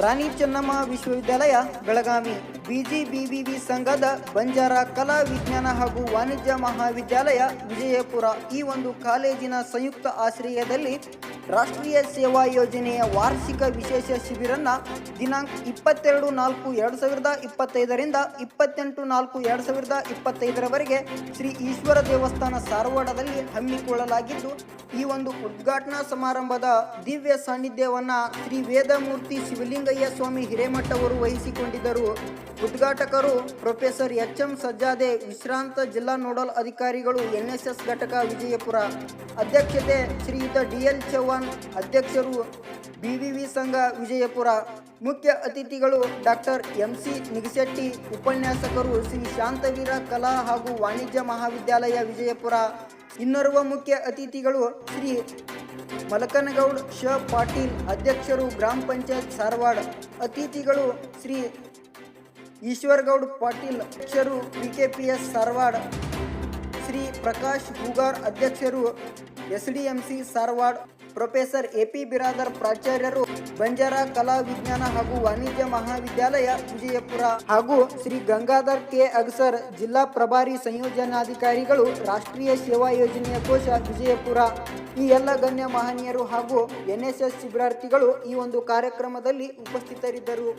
ರಾಣಿ ಚೆನ್ನಮ್ಮ ವಿಶ್ವವಿದ್ಯಾಲಯ ಬೆಳಗಾವಿ. ಬಿಜಿಬಿವಿವಿ ಸಂಘದ ಬಂಜಾರ ಕಲಾ ವಿಜ್ಞಾನ ಹಾಗೂ ವಾಣಿಜ್ಯ ಮಹಾವಿದ್ಯಾಲಯ ವಿಜಯಪುರ ಈ ಒಂದು ಕಾಲೇಜಿನ ಸಂಯುಕ್ತ ಆಶ್ರಯದಲ್ಲಿ ರಾಷ್ಟ್ರೀಯ ಸೇವಾ ಯೋಜನೆಯ ವಾರ್ಷಿಕ ವಿಶೇಷ ಶಿಬಿರನ್ನ ದಿನಾಂಕ ಇಪ್ಪತ್ತೆರಡು ನಾಲ್ಕು ಎರಡು ಸಾವಿರದ ಇಪ್ಪತ್ತೈದರಿಂದ ಇಪ್ಪತ್ತೆಂಟು ನಾಲ್ಕು ಎರಡು ಸಾವಿರದ ಇಪ್ಪತ್ತೈದರವರೆಗೆ ಶ್ರೀ ಈಶ್ವರ ದೇವಸ್ಥಾನ ಸಾರವಾಡದಲ್ಲಿ ಹಮ್ಮಿಕೊಳ್ಳಲಾಗಿದ್ದು, ಈ ಒಂದು ಉದ್ಘಾಟನಾ ಸಮಾರಂಭದ ದಿವ್ಯ ಸಾನ್ನಿಧ್ಯವನ್ನು ಶ್ರೀ ವೇದಮೂರ್ತಿ ಶಿವಲಿಂಗಯ್ಯ ಸ್ವಾಮಿ ಹಿರೇಮಠ ಅವರು ವಹಿಸಿಕೊಂಡಿದ್ದರು. ಉದ್ಘಾಟಕರು ಪ್ರೊಫೆಸರ್ ಎಚ್ ಎಂ ಸಜ್ಜಾದೆ, ವಿಶ್ರಾಂತ ಜಿಲ್ಲಾ ನೋಡಲ್ ಅಧಿಕಾರಿಗಳು, ಎನ್ಎಸ್ಎಸ್ ಘಟಕ ವಿಜಯಪುರ. ಅಧ್ಯಕ್ಷತೆ ಶ್ರೀಯುತ ಡಿಎಲ್ ಚೌಹಾಣ್, ಅಧ್ಯಕ್ಷರು ಬಿವಿವಿ ಸಂಘ ವಿಜಯಪುರ. ಮುಖ್ಯ ಅತಿಥಿಗಳು ಡಾಕ್ಟರ್ ಎಂ ಸಿ ನಿಗಶೆಟ್ಟಿ ಉಪನ್ಯಾಸಕರು ಶ್ರೀ ಶಾಂತವೀರ ಕಲಾ ಹಾಗೂ ವಾಣಿಜ್ಯ ಮಹಾವಿದ್ಯಾಲಯ ವಿಜಯಪುರ. ಇನ್ನೋರ್ವ ಮುಖ್ಯ ಅತಿಥಿಗಳು ಶ್ರೀ ಮಲಕನಗೌಡ್ ಶ. ಪಾಟೀಲ್, ಅಧ್ಯಕ್ಷರು ಗ್ರಾಮ ಪಂಚಾಯತ್ ಸಾರವಾಡ್ ಅತಿಥಿಗಳು ಶ್ರೀ ಈಶ್ವರಗೌಡ್ ಪಾಟೀಲ್ ಅಧ್ಯಕ್ಷರು ಎಸ್ ಧಾರವಾಡ ಶ್ರೀ ಪ್ರಕಾಶ್ ಹೂಗಾರ್ ಅಧ್ಯಕ್ಷರು S D M C Dharwad professor A P Biradar ಪ್ರಾಚಾರ್ಯರು, Banjara ಕಲಾ ವಿಜ್ಞಾನ ಹಾಗೂ ವಾಣಿಜ್ಯ ಮಹಾವಿದ್ಯಾಲಯ ವಿಜಯಪುರ ಹಾಗೂ ಶ್ರೀ ಗಂಗಾಧರ್ ಕೆ ಅಗಸರ್ ಜಿಲ್ಲಾ ಪ್ರಭಾರಿ ಸಂಯೋಜನಾಧಿಕಾರಿಗಳು ರಾಷ್ಟ್ರೀಯ ಸೇವಾ ಯೋಜನೆಯ ಕೋಶ ವಿಜಯಪುರ. ಈ ಎಲ್ಲ ಗಣ್ಯ ಮಹನೀಯರು ಹಾಗೂ ಎನ್ಎಸ್ಎಸ್ ಶಿಬಿರಾರ್ಥಿಗಳು ಈ ಒಂದು ಕಾರ್ಯಕ್ರಮದಲ್ಲಿ ಉಪಸ್ಥಿತರಿದ್ದರು.